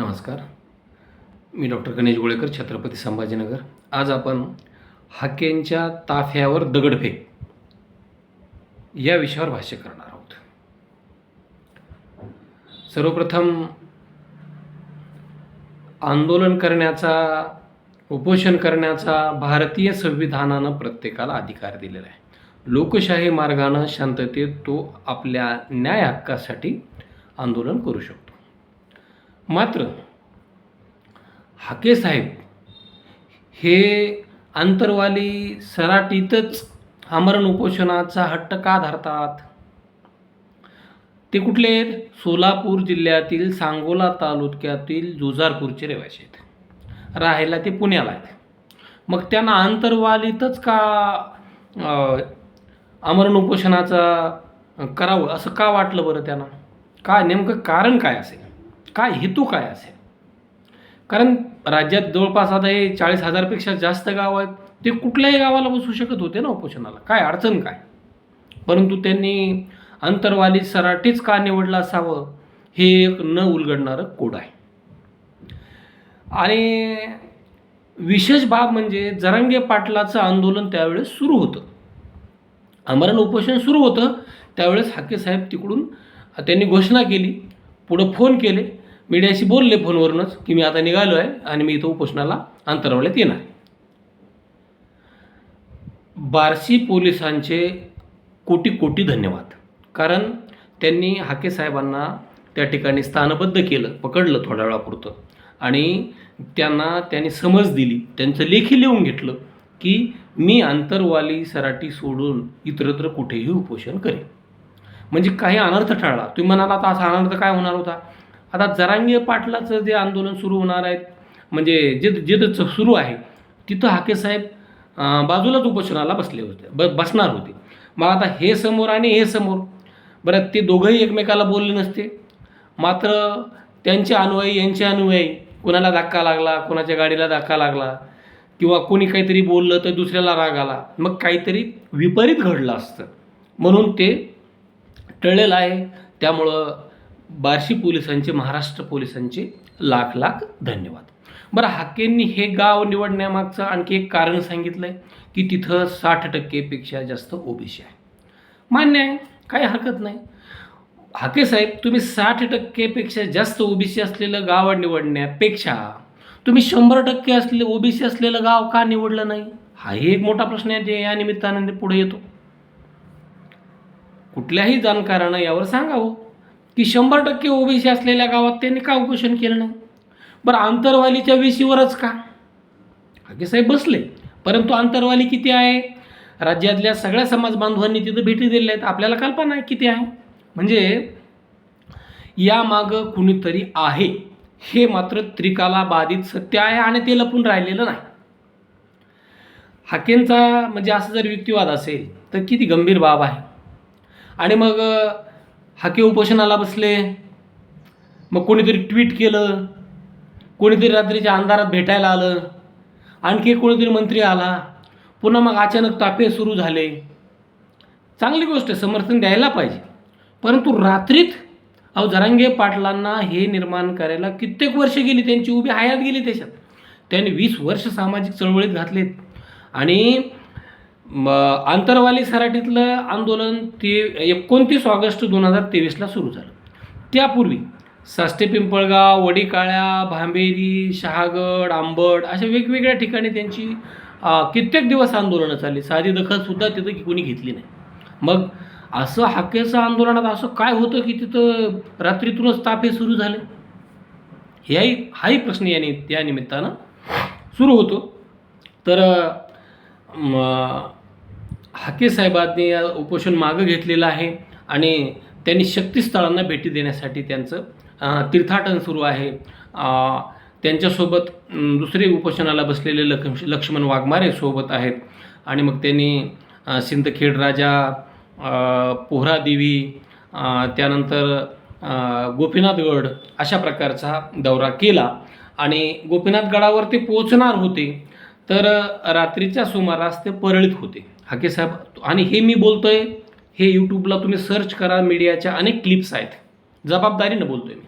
नमस्कार. मी डॉक्टर गणेश गोळेकर छत्रपती संभाजीनगर. आज आपण हाकेंच्या ताफ्यावर दगडफेक या विषयावर भाष्य करणार आहोत. सर्वप्रथम आंदोलन करण्याचा उपोषण करण्याचा भारतीय संविधानानं प्रत्येकाला अधिकार दिलेला आहे. लोकशाही मार्गानं शांततेत तो आपल्या न्याय हक्कासाठी आंदोलन करू शकतो. मात्र हाके साहेब हे अंतरवाली सराटीतच आमरण उपोषणाचा हट्ट का धरतात? ते कुठले आहेत? सोलापूर जिल्ह्यातील सांगोला तालुक्यातील जुजारपूरचे रहिवासी आहेत. राहायला ते पुण्याला आहेत. मग त्यांना आंतरवालीतच का आमरण उपोषणाचा करावं? असं का वाटलं बरं त्यांना? काय नेमकं कारण काय असेल? काय हेतू काय असेल? कारण राज्यात जवळपास आता हे चाळीस हजारपेक्षा जास्त गाव आहेत. ते कुठल्याही गावाला बसू शकत होते ना उपोषणाला. काय अडचण काय? परंतु त्यांनी अंतरवाली सराटीच का निवडलं असावं? हे एक न उलगडणारं कोड आहे. आणि विशेष बाब म्हणजे जरांगे पाटलाचं आंदोलन त्यावेळेस सुरू होतं. आमरण उपोषण सुरू होतं. त्यावेळेस हाके साहेब तिकडून त्यांनी घोषणा केली. पुढं फोन केले. मीडियाशी बोलले फोनवरूनच की मी आता निघालो आहे आणि मी इथं उपोषणाला अंतरावल्यात येणार. बार्शी पोलिसांचे कोटी कोटी धन्यवाद. कारण त्यांनी हाके साहेबांना त्या ठिकाणी स्थानबद्ध केलं पकडलं थोड्या वेळापुरतं. आणि त्यांना त्यांनी समज दिली त्यांचं लेखी लिहून घेतलं की मी आंतरवाली सराटी सोडून इतरत्र कुठेही उपोषण करेन. म्हणजे काही अनर्थ टाळला. तुम्ही म्हणाला आता असा अनर्थ काय होणार होता? आता जरांगे पाटलाचं जे आंदोलन सुरू होणार आहे म्हणजे जे जे सुरू आहे तिथं हाके साहेब बाजूलाच उपोषणाला बसले होते ब बसणार होते. मग आता हे समोर आणि हे समोर बरं ते दोघंही एकमेकाला बोलले नसते. मात्र त्यांचे अनुयायी यांचे अनुयायी कोणाला धक्का लागला कोणाच्या गाडीला धक्का लागला किंवा कोणी काहीतरी बोललं तर दुसऱ्याला राग आला मग काहीतरी विपरीत घडलं असतं. म्हणून ते टळलेलं आहे. त्यामुळं बार्शी पोलिसांचे महाराष्ट्र पोलिसांचे लाख लाख धन्यवाद. बरं हाकेंनी हे गाव निवडण्यामागचं आणखी एक कारण सांगितलं आहे की तिथं साठ टक्केपेक्षा जास्त ओबीसी आहे. मान्य आहे काही हरकत नाही. हाके साहेब तुम्ही साठ टक्केपेक्षा जास्त ओबीसी असलेलं गाव निवडण्यापेक्षा तुम्ही शंभर टक्के असले ओबीसी असलेलं गाव का निवडलं नाही? हाही एक मोठा प्रश्न आहे जे या निमित्तानं पुढे येतो. कुठल्याही जाणकारानं यावर सांगावं. की शंभर टक्के ओबीसी असलेल्या गावात त्यांनी का उपोषण केलं नाही? बरं आंतरवालीच्या वेशीवरच का? हाके साहेब बसले. परंतु आंतरवाली किती आहे? राज्यातल्या सगळ्या समाज बांधवांनी तिथं भेटी दिलेल्या आहेत. आपल्याला कल्पना आहे किती आहे? म्हणजे यामागं कुणीतरी आहे. हे मात्र त्रिकाला बाधित सत्य आहे आणि ते लपून राहिलेलं नाही. हाकेंचा म्हणजे असं जर युक्तिवाद असेल तर किती गंभीर बाब आहे. आणि मग हाके उपोषणाला बसले? मग कोणीतरी ट्विट केलं? कोणीतरी रात्रीच्या अंधारात भेटायला आलं? आणखी कोणीतरी मंत्री आला? पुन्हा मग अचानक तापे सुरू झाले. चांगली गोष्ट आहे समर्थन द्यायला पाहिजे. परंतु रात्रीत अहो जरांगे पाटलांना हे निर्माण करायला कित्येक वर्ष गेली त्यांची उभी हयात गेली त्याच्यात त्यांनी वीस वर्ष सामाजिक चळवळीत घातलेत. आणि म, आंतरवाली सराटीतलं आंदोलन ते एकोणतीस ऑगस्ट दोन हजार तेवीसला सुरू झालं. त्यापूर्वी साष्टे पिंपळगाव वडीकाळ्या भांबेरी शहागड आंबड अशा वेगवेगळ्या ठिकाणी त्यांची कित्येक दिवस आंदोलनं चालली. साधी दखलसुद्धा तिथं कोणी घेतली नाही. मग असं हाकेचं आंदोलनात असं काय होतं की तिथं रात्रीतूनच ताफे सुरू झाले? ह्याही हाही प्रश्न याने त्या निमित्तानं सुरू होतो. तर हाके साहेबांनी या उपोषण मागं घेतलेलं आहे आणि त्यांनी शक्तिस्थळांना भेटी देण्यासाठी त्यांचं तीर्थाटन सुरू आहे. त्यांच्यासोबत दुसरे उपोषणाला बसलेले लक्ष लक्ष्मण वाघमारे सोबत आहेत. आणि मग त्यांनी सिंदखेड राजा पोहरादेवी त्यानंतर गोपीनाथगड अशा प्रकारचा दौरा केला. आणि गोपीनाथ गडावर ते पोचणार होते तर रात्रीच्या सुमारास ते परळीत होते. हाके साहेब आणि हे मी बोलतोय हे यूट्यूबला तुम्ही सर्च करा मीडियाच्या अनेक क्लिप्स आहेत. जबाबदारीनं बोलतोय मी.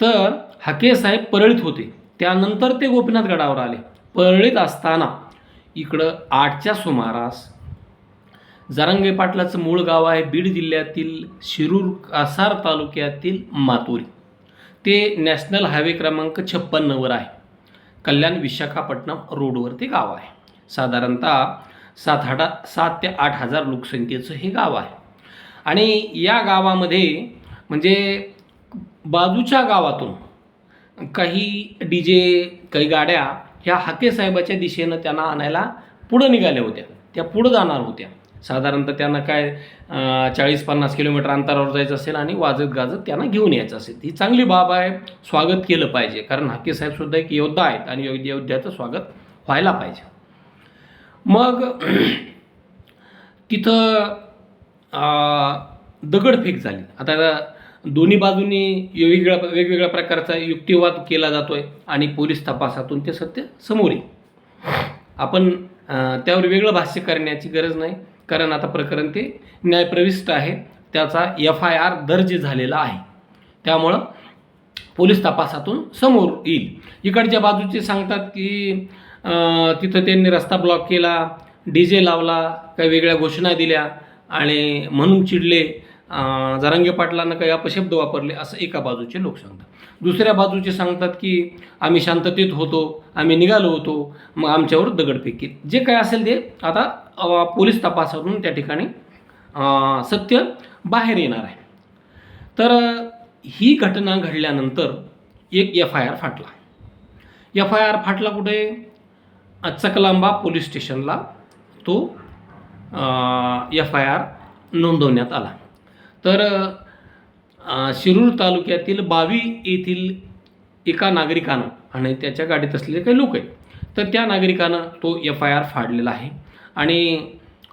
तर हाके साहेब परळीत होते. त्यानंतर ते गोपीनाथ गडावर आले. परळीत असताना इकडं आठच्या सुमारास जारंगे पाटलाचं मूळ गाव आहे बीड जिल्ह्यातील शिरूर कासार तालुक्यातील मातुरी. ते नॅशनल हायवे क्रमांक छप्पन्नवर आहे. कल्याण विशाखापट्टणम रोडवर ते गाव आहे. साधारणतः सात आठ सात ते आठ हजार लोकसंख्येचं हे गाव आहे. आणि या गावामध्ये म्हणजे बाजूच्या गावातून काही डी जे काही गाड्या ह्या हाके साहेबाच्या दिशेनं त्यांना आणायला पुढं निघाल्या होत्या. त्या पुढं जाणार होत्या. साधारणतः त्यांना काय चाळीस पन्नास किलोमीटर अंतरावर जायचं असेल आणि वाजत गाजत त्यांना घेऊन यायचं असेल. ही चांगली बाब आहे. स्वागत केलं पाहिजे. कारण हाके साहेबसुद्धा एक योद्धा आहेत आणि योद्ध्याचं स्वागत व्हायला पाहिजे. मग तिथं दगडफेक झाली. आता दोन्ही बाजूनी वेगवेगळ्या वेगवेगळ्या प्रकारचा युक्तिवाद केला जातो आहे आणि पोलीस तपासातून ते सत्य समोर येईल. आपण त्यावर वेगळं भाष्य करण्याची गरज नाही कारण आता प्रकरण ते न्यायप्रविष्ट आहे. त्याचा एफ आय आर दर्ज झालेला आहे. त्यामुळं पोलीस तपासातून समोर येईल. इकडच्या बाजूचे सांगतात की तिथं त्यांनी रस्ता ब्लॉक केला डी जे लावला काही वेगळ्या घोषणा दिल्या आणि म्हणून चिडले. जरांगे पाटलांना काही अपशब्द वापरले असं एका बाजूचे लोक सांगतात. दुसऱ्या बाजूचे सांगतात की आम्ही शांततेत होतो आम्ही निघालो होतो मग आमच्यावर दगडफेक केली जे काय असेल ते आता पोलीस तपासातून त्या ठिकाणी सत्य बाहेर येणार आहे. तर ही घटना घडल्यानंतर एक एफ आय आर फाटला. एफ आय आर फाटला कुठे? चकलांबा पोलीस स्टेशनला तो एफ आय आर नोंदवण्यात आला. तर शिरूर तालुक्यातील बावी येथील एका नागरिकानं आणि त्याच्या गाडीत असलेले काही लोक आहेत तर त्या नागरिकानं तो एफ आय आर फाडलेला आहे. आणि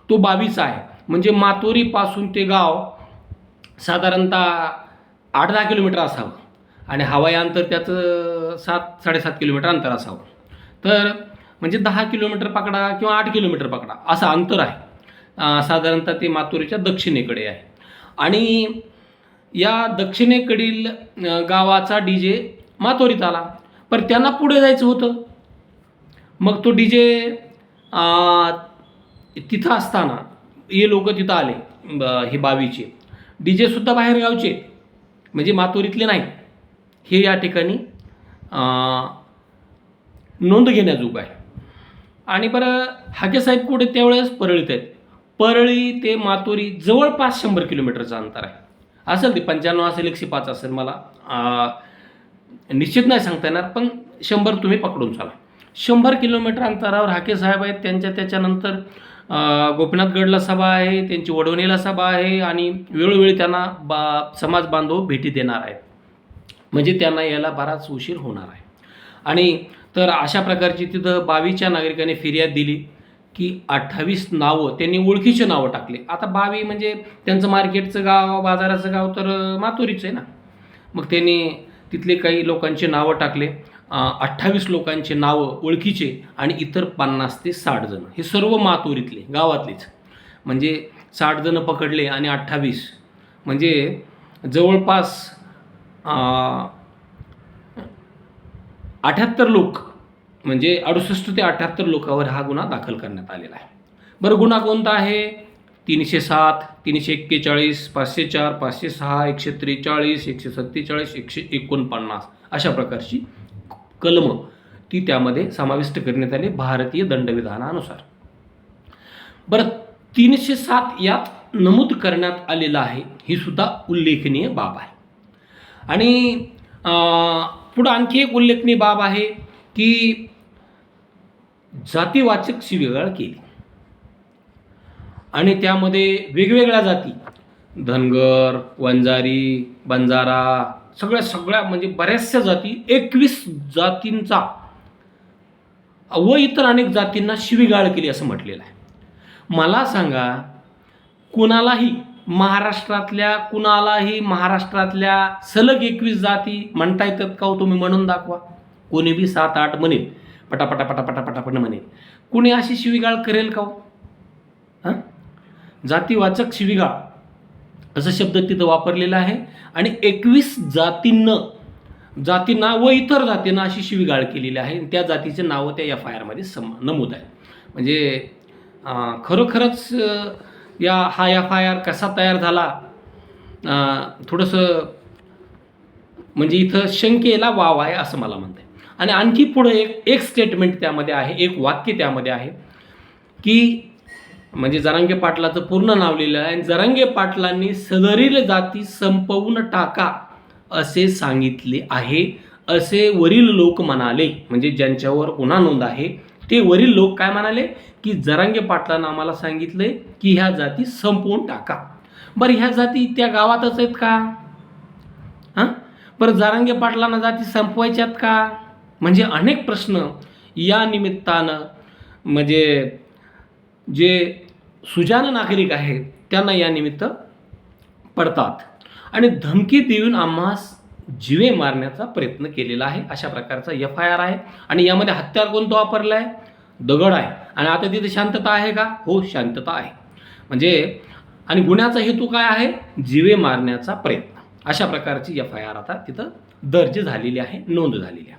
तो बावीचा आहे. म्हणजे मातोरीपासून ते गाव साधारणतः आठ दहा किलोमीटर असावं आणि हवाई अंतर त्याचं सात साडेसात किलोमीटर अंतर असावं. तर म्हणजे दहा किलोमीटर पकडा किंवा आठ किलोमीटर पकडा असं अंतर आहे. साधारणतः ते मातुरीच्या दक्षिणेकडे आहे. आणि या दक्षिणेकडील गावाचा डी जे मातोरीत आला. पण त्यांना पुढे जायचं होतं. मग तो डी जे तिथं असताना हे लोक तिथं आले ब- हे बावीचे. डी जेसुद्धा बाहेर गावचे म्हणजे मातोरीतले नाही. हे या ठिकाणी नोंद घेण्याजोग आहे. आणि बरं हाके साहेब कुठे त्यावेळेस परळीत आहेत. परळी ते मातोरी जवळपास शंभर किलोमीटरचं अंतर आहे. असेल ते पंच्याण्णव असेल एकशे पाच असेल मला. निश्चित नाही सांगता येणार पण शंभर तुम्ही पकडून चाला. शंभर किलोमीटर अंतरावर हाके साहेब आहेत त्यांच्या त्याच्यानंतर गोपीनाथगडला सभा आहे त्यांची वडवणीला सभा आहे आणि वेळोवेळी त्यांना बा समाज बांधव भेटी देणार आहेत. म्हणजे त्यांना यायला बराच उशीर होणार आहे. आणि तर अशा प्रकारची तिथं बावीच्या नागरिकांनी फिर्याद दिली की अठ्ठावीस नावं त्यांनी ओळखीचे नावं टाकले. आता बावी म्हणजे त्यांचं मार्केटचं गाव बाजाराचं गाव तर मातुरीचं आहे ना. मग त्यांनी तिथले काही लोकांचे नावं टाकले. अठ्ठावीस लोकांचे नावं ओळखीचे आणि इतर पन्नास ते साठ जण. हे सर्व मातुरीतले गावातलेच. म्हणजे साठ जणं पकडले आणि अठ्ठावीस. म्हणजे जवळपास अठ्याहत्तर लोक म्हणजे अडुसष्ट ते अठ्याहत्तर लोकांवर हा गुन्हा दाखल करण्यात आलेला आहे. बरं गुन्हा कोणता आहे? तीनशे सात तीनशे एक्केचाळीस पाचशे चार पाचशे सहा एकशे त्रेचाळीस एकशे सत्तेचाळीस एकशे एकोणपन्नास अशा प्रकारची कलमं ती त्यामध्ये समाविष्ट करण्यात आली भारतीय दंडविधानानुसार. बरं तीनशे सात यात नमूद करण्यात आलेलं आहे ही सुद्धा उल्लेखनीय बाब आहे. आणि पुढं आणखी एक उल्लेखनीय बाब आहे की जातीवाचक शिवीगाळ केली. आणि त्यामध्ये वेगवेगळ्या जाती धनगर वंजारी बंजारा सगळ्या सगळ्या म्हणजे बऱ्याचशा जाती एकवीस जातींचा व इतर अनेक जातींना शिवीगाळ केली असं म्हटलेलं आहे. मला सांगा कुणालाही महाराष्ट्रातल्या कुणालाही महाराष्ट्रातल्या सलग एकवीस जाती म्हणता येतात का हो तुम्ही? म्हणून दाखवा. कोणी बी सात आठ म्हणेल. पटापटा पटापटा पटापट म्हणे. कुणी अशी शिवीगाळ करेल का हो? हां? जातीवाचक शिवीगाळ. असं शब्द तिथं वापरलेला आहे. आणि एकवीस जातींनं जातींना व इतर जातींना अशी शिवीगाळ केलेली आहे. त्या जातीचे नावं त्या एफ आय आरमध्ये सम नमूद आहे म्हणजे खरोखरच या हा एफ आय आर कसा तयार झाला? थोडंसं म्हणजे इथं शंकेला वाव आहे असं मला म्हणतं आहे आणि आणखी पुढं एक एक स्टेटमेंट त्यामध्ये आहे एक वाक्य त्यामध्ये आहे की म्हणजे जरांगे पाटलाचं पूर्ण नाव लिहिलं आहे आणि जरांगे पाटलांनी सदरील जाती संपवून टाका असे सांगितले आहे असे वरील लोक म्हणाले. म्हणजे ज्यांच्यावर गुन्हा नोंद आहे ते वरील लोक काय म्हणाले? की जरांगे पाटलांना आम्हाला सांगितले की ह्या जाती संपवून टाका. बरं ह्या जाती त्या गावातच आहेत का? हां? बरं जरांगे पाटलांना जाती संपवायच्यात का? म्हणजे अनेक प्रश्न या निमित्तानं म्हणजे जे सुजान नागरिक आहेत त्यांना या निमित्त पडतात. आणि धमकी देऊन आम्हास जिवे मारण्याचा प्रयत्न केलेला आहे अशा प्रकारचा एफ आय आर आहे. आणि यामध्ये हत्यार कोणतं वापरलं आहे दगड आहे. आणि आता तिथे शांतता आहे का? हो शांतता आहे. म्हणजे आणि गुन्ह्याचा हेतू काय आहे? जिवे मारण्याचा प्रयत्न. अशा प्रकारची एफ आय आर आता तिथं दर्ज झालेली आहे नोंद झालेली आहे.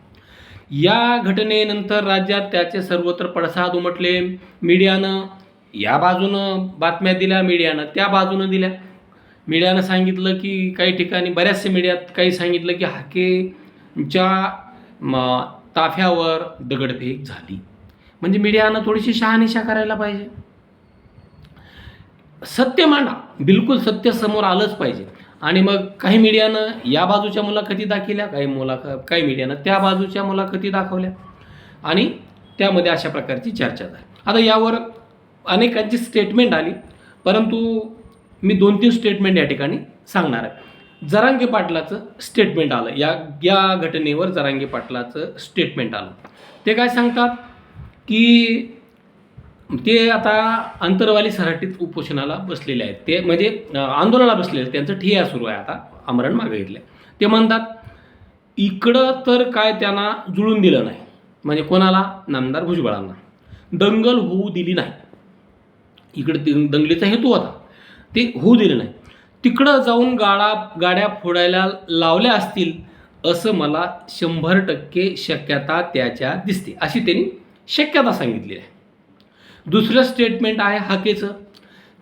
या घटनेनंतर राज्यात त्याचे सर्वत्र पडसाद उमटले. मीडियानं या बाजूनं बातम्या दिल्या मीडियानं त्या बाजूनं दिल्या. मीडियानं सांगितलं की काही ठिकाणी बऱ्याचशा मीडियात काही सांगितलं की हाकेच्या ताफ्यावर दगडफेक झाली. म्हणजे मीडियानं थोडीशी शहानिशा करायला पाहिजे. सत्य मांडा. बिलकुल सत्य समोर आलंच पाहिजे. आणि मग काही मीडियानं या बाजूच्या मुलाखती दाखवल्या काही मुलाख काही मीडियानं त्या बाजूच्या मुलाखती दाखवल्या आणि त्यामध्ये अशा प्रकारची चर्चा झाली. आता यावर अनेकांची स्टेटमेंट आली परंतु मी दोन तीन स्टेटमेंट या ठिकाणी सांगणार आहे. जरांगे पाटलाचं स्टेटमेंट आलं. या या घटनेवर जरांगे पाटलाचं स्टेटमेंट आलं. ते काय सांगतात की ते आता अंतरवाली सराटीत उपोषणाला बसलेले आहेत. ते म्हणजे आंदोलनाला बसलेले आहेत. त्यांचं ठिया सुरू आहे आता आमरण मागे घेतलं ते म्हणतात इकडं तर काय त्यांना जुळून दिलं नाही. म्हणजे कोणाला? नामदार भुजबळांना. दंगल होऊ दिली नाही. इकडे दंगलीचा हेतू होता. ते होऊ दिलं नाही. तिकडं जाऊन गाडा गाड्या फोडायला लावल्या असतील असं मला शंभर टक्के शक्यता त्याच्या दिसते. अशी त्यांनी शक्यता सांगितली आहे. दुसरं स्टेटमेंट आहे हाकेचं.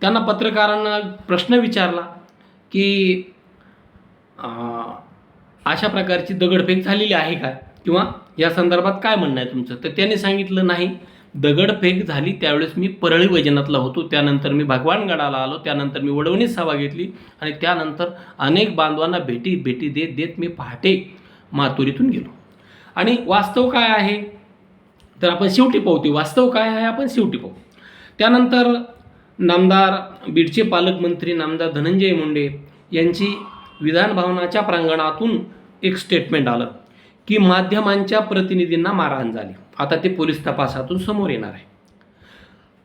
त्यांना पत्रकारांना प्रश्न विचारला की अशा प्रकारची दगडफेक झालेली आहे का? किंवा या संदर्भात काय म्हणणं आहे तुमचं? तर त्याने सांगितलं नाही दगडफेक झाली त्यावेळेस मी परळी वैजनातला होतो. त्यानंतर मी भगवानगडाला आलो. त्यानंतर मी वडवणीत सभा घेतली. आणि त्यानंतर अनेक बांधवांना भेटी भेटी देत देत मी पहाटे मातुरीतून गेलो. आणि वास्तव काय आहे? तर आपण शेवटी पाहू ते वास्तव काय आहे आपण शेवटी पाहू. त्यानंतर नामदार बीडचे पालकमंत्री नामदार धनंजय मुंडे यांची विधानभवनाच्या प्रांगणातून एक स्टेटमेंट आलं की माध्यमांच्या प्रतिनिधींना मारहाण झाली. आता ते पोलीस तपासातून समोर येणार आहे.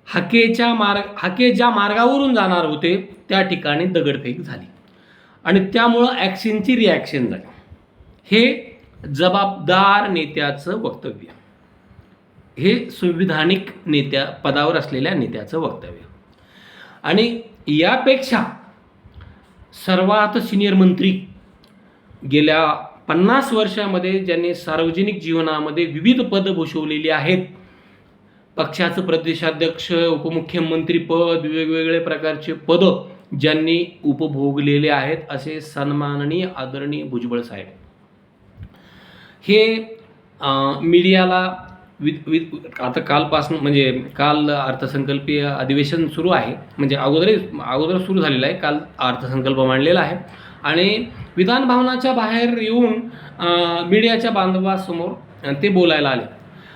हाकेच्या मार्ग हाके ज्या मार्गावरून जाणार होते त्या ठिकाणी दगडफेक झाली. आणि त्यामुळं ॲक्शनची रिॲक्शन झाली. हे जबाबदार नेत्याचं वक्तव्य हे संविधानिक नेत्या पदावर असलेल्या नेत्याचं वक्तव्य. आणि यापेक्षा सर्वात सिनियर मंत्री गेल्या पन्नास वर्षामध्ये ज्यांनी सार्वजनिक जीवनामध्ये विविध पदं भूषवलेली आहेत पक्षाचं प्रदेशाध्यक्ष उपमुख्यमंत्री पद वेगवेगळे प्रकारचे पदं ज्यांनी उपभोगलेले आहेत असे सन्माननीय आदरणीय भुजबळ साहेब. हे मीडियाला वि वि आता कालपासून म्हणजे काल अर्थसंकल्पीय अधिवेशन सुरू आहे. म्हणजे अगोदरही अगोदर सुरू झालेलं आहे. काल अर्थसंकल्प मांडलेला आहे. आणि विधानभवनाच्या बाहेर येऊन मीडियाच्या बांधवासमोर ते बोलायला आले.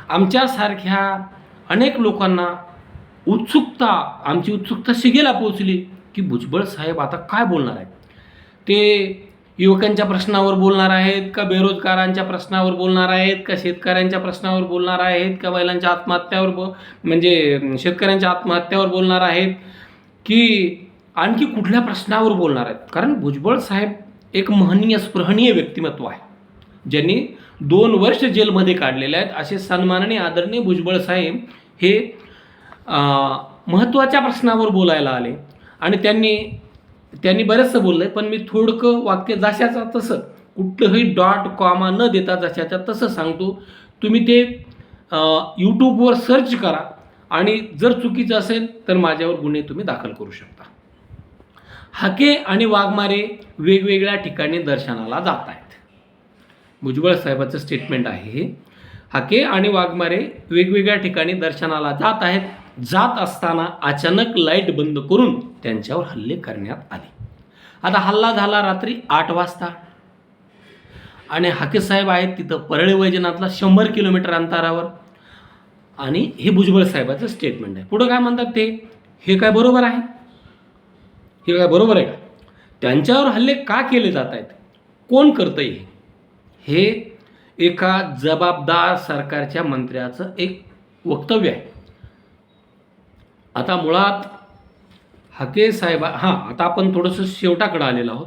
आमच्यासारख्या अनेक लोकांना उत्सुकता आमची उत्सुकता शिगेला पोचली की भुजबळ साहेब आता काय बोलणार आहेत? ते युवकांच्या प्रश्नावर बोलणार आहेत का बेरोजगारांच्या प्रश्नावर बोलणार आहेत का शेतकऱ्यांच्या प्रश्नावर बोलणार आहेत का महिलांच्या आत्महत्यावर बो म्हणजे शेतकऱ्यांच्या आत्महत्यावर बोलणार आहेत की आणखी कुठल्या प्रश्नावर बोलणार आहेत? कारण भुजबळ साहेब एक महनीय स्पृहणीय व्यक्तिमत्व आहे. ज्यांनी दोन वर्ष जेलमध्ये काढलेले आहेत असे सन्माननीय आदरणीय भुजबळ साहेब हे महत्त्वाच्या प्रश्नावर बोलायला आले. आणि त्यांनी त्यांनी बरंचसं बोललं आहे पण मी थोडकं वाक्य जशाचा तसं कुठलंही डॉट कॉमा न देता जशाच्या तसं सांगतो. तुम्ही ते यूट्यूबवर सर्च करा आणि जर चुकीचं असेल तर माझ्यावर गुन्हे तुम्ही दाखल करू शकता. हाके आणि वाघमारे वेगवेगळ्या ठिकाणी दर्शनाला जात आहेत भुजबळ साहेबाचं स्टेटमेंट आहे हे हाके आणि वाघमारे वेगवेगळ्या ठिकाणी दर्शनाला जात आहेत. जात असताना अचानक लाइट बंद करून त्यांच्यावर हल्ले करण्यात आले. आता हल्ला झाला रात्री आठ वाजता. आणि हाके साहेब आहेत तिथं परळी वैजनाथला शंभर किलोमीटर अंतरावर. आणि हे भुजबळ साहेबाचं स्टेटमेंट आहे. पुढं काय म्हणतात ते? हे काय बरोबर आहे? हे काय बरोबर आहे का? त्यांच्यावर हल्ले का केले जात आहेत? कोण करतं हे? हे एका जबाबदार सरकारच्या मंत्र्याचं एक वक्तव्य आहे. आता मुळात हाके साहेबा हां आता आपण थोडंसं शेवटाकडं आलेलो आहोत.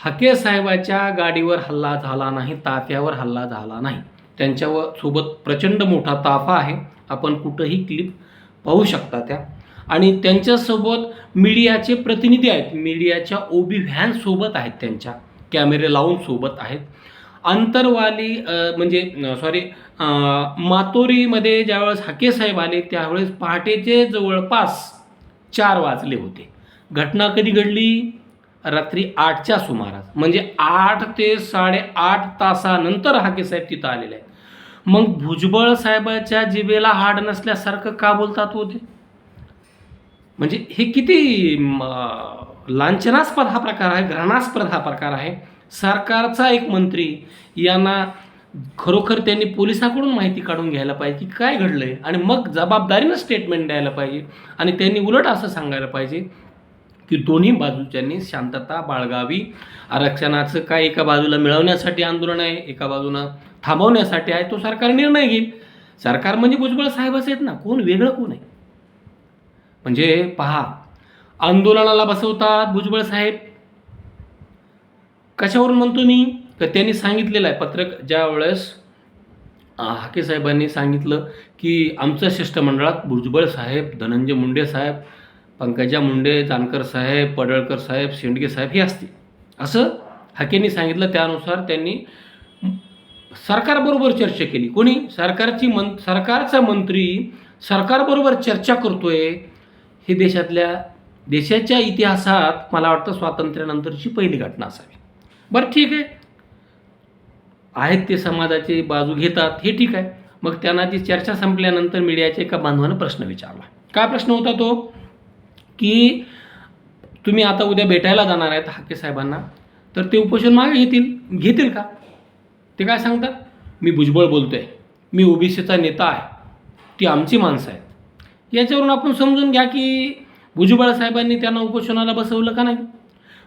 हाके साहेबाच्या गाडीवर हल्ला झाला नाही ताफ्यावर हल्ला झाला नाही. त्यांच्यावर सोबत प्रचंड मोठा ताफा आहे. आपण कुठंही क्लिप पाहू शकता त्या. आणि त्यांच्यासोबत मीडियाचे प्रतिनिधी आहेत. मीडियाच्या ओबी व्हॅनसोबत आहेत त्यांच्या. कॅमेरे लावून सोबत आहेत. अंतरवाली म्हणजे सॉरी मातोरीमध्ये ज्यावेळेस हाके साहेब आले त्यावेळेस पहाटेचे जवळपास चार वाजले होते. घटना कधी घडली? रात्री आठच्या सुमारास. म्हणजे आठ ते साडेआठ तासानंतर हाके साहेब तिथं आलेले आहेत. मग भुजबळ साहेबाच्या जिभेला हाड नसल्यासारखं का बोलतात होते म्हणजे हे किती लांछनास्पद हा प्रकार आहे घृणास्पद हा प्रकार आहे. सरकारचा एक मंत्री यांना खरोखर त्यांनी पोलिसाकडून माहिती काढून घ्यायला पाहिजे की काय आहे आणि मग जबाबदारीनं स्टेटमेंट द्यायला पाहिजे. आणि त्यांनी उलट असं सांगायला पाहिजे की दोन्ही बाजूच्यांनी शांतता बाळगावी. आरक्षणाचं काय एका बाजूला मिळवण्यासाठी आंदोलन आहे एका बाजूनं थांबवण्यासाठी आहे तो सरकार निर्णय घेईल. सरकार म्हणजे भुजबळ साहेबच आहेत ना कोण वेगळं कोण आहे? म्हणजे पहा आंदोलनाला बसवतात भुजबळ साहेब. कशावरून म्हणतो मी? तर त्यांनी सांगितलेलं आहे पत्रक ज्या वेळेस हाके साहेबांनी सांगितलं की आमच्या शिष्टमंडळात भुजबळ साहेब धनंजय मुंडे साहेब पंकजा मुंडे जानकर साहेब पडळकर साहेब शेंडगे साहेब हे असतील. असं हाकेंनी सांगितलं. त्यानुसार त्यांनी सरकारबरोबर चर्चा केली. कोणी? सरकारची मं सरकारचा मंत्री सरकारबरोबर चर्चा करतोय हे देशातल्या देशाच्या इतिहासात मला वाटतं स्वातंत्र्यानंतरची पहिली घटना असावी. बरं ठीक आहे. आहेत ते समाजाची बाजू घेतात हे ठीक आहे. मग त्यांना ती चर्चा संपल्यानंतर मीडियाच्या एका बांधवानं प्रश्न विचारला. काय प्रश्न होता तो? की तुम्ही आता उद्या भेटायला जाणार आहेत हाके साहेबांना तर ते उपोषण मागे घेतील घेतील का? ते काय सांगतात? मी भुजबळ बोलतोय. मी ओबीसीचा नेता आहे. ती आमची माणसं आहेत. याच्यावरून आपण समजून घ्या की भुजबळ साहेबांनी त्यांना उपोषणाला बसवलं का नाही?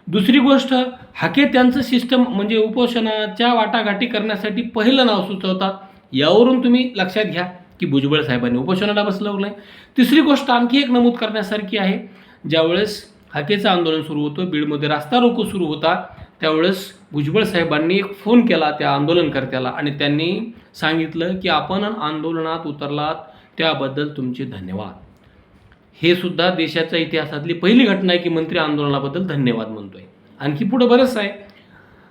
दुसरी गोष्ट हाके त्यांचं सिस्टम म्हणजे उपोषणाच्या वाटाघाटी करण्यासाठी पहिलं नाव सुचवतात यावरून तुम्ही लक्षात घ्या की भुजबळ साहेबांनी उपोषणाला बसलं नाही तिसरी गोष्ट आणखी एक नमूद करण्यासारखी आहे. ज्यावेळेस हाकेचं आंदोलन सुरू होतं बीडमध्ये रास्ता रोको सुरू होता त्यावेळेस भुजबळ साहेबांनी एक फोन केला त्या आंदोलनकर्त्याला आणि त्यांनी सांगितलं की आपण आंदोलनात उतरलात त्याबद्दल तुमचे धन्यवाद. हे सुद्धा देशाच्या इतिहासातली पहिली घटना आहे की मंत्री आंदोलनाबद्दल धन्यवाद म्हणतोय. आणखी पुढं बरंच आहे.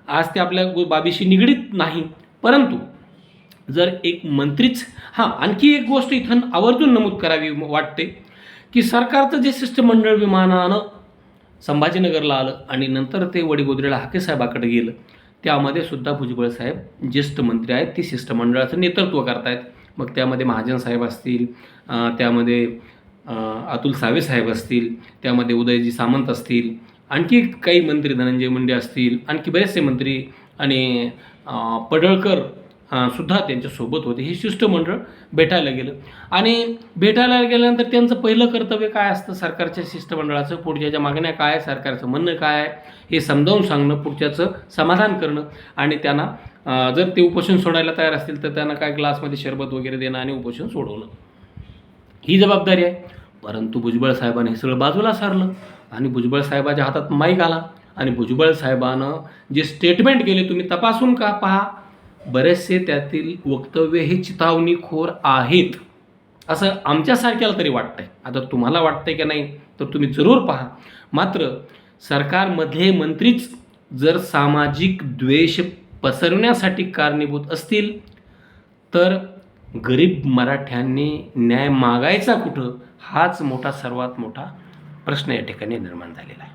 आज ते आपल्या गो- बाबीशी निगडीत नाही. परंतु जर एक मंत्रीच हां आणखी एक गोष्ट इथं आवर्जून नमूद करावी वाटते की सरकारचं जे शिष्टमंडळ विमानानं संभाजीनगरला आलं आणि नंतर ते वडीगोद्रेला हाके साहेबाकडे गेलं त्यामध्ये सुद्धा भुजबळ साहेब ज्येष्ठ मंत्री आहेत ते शिष्टमंडळाचं नेतृत्व करतायत. मग त्यामध्ये महाजन साहेब असतील त्यामध्ये अतुल सावे साहेब असतील त्यामध्ये उदयजी सामंत असतील आणखी काही मंत्री धनंजय मुंडे असतील आणखी बरेचसे मंत्री आणि पडळकर सुद्धा त्यांच्यासोबत होते. हे शिष्टमंडळ भेटायला गेलं. आणि भेटायला गेल्यानंतर त्यांचं पहिलं कर्तव्य काय असतं? सरकारच्या शिष्टमंडळाचं? पुढच्याच्या मागण्या काय आहे सरकारचं म्हणणं काय आहे? हे समजावून सांगणं पुढच्याचं समाधान करणं आणि त्यांना जर ते उपोषण सोडायला तयार असतील तर त्यांना काय ग्लासमध्ये शरबत वगैरे देणं आणि उपोषण सोडवणं. ही जबाबदारी आहे. परंतु भुजबळ साहेबांनी हे सगळं बाजूला सारलं आणि भुजबळ साहेबाच्या हातात माईक आला आणि भुजबळ साहेबानं जे स्टेटमेंट केले तुम्ही तपासून का पहा. बरेचसे त्यातील वक्तव्य हे चितावणीखोर आहेत. असं आमच्यासारख्याला तरी वाटतंय. आता तुम्हाला वाटतंय की नाही तर तुम्ही जरूर पहा. मात्र सरकारमधले मंत्रीच जर सामाजिक द्वेष पसरवण्यासाठी कारणीभूत असतील तर गरीब मराठ्यांनी न्याय मागायचा कुठं? हाच मोठा सर्वात मोठा प्रश्न या ठिकाणी निर्माण झालेला आहे.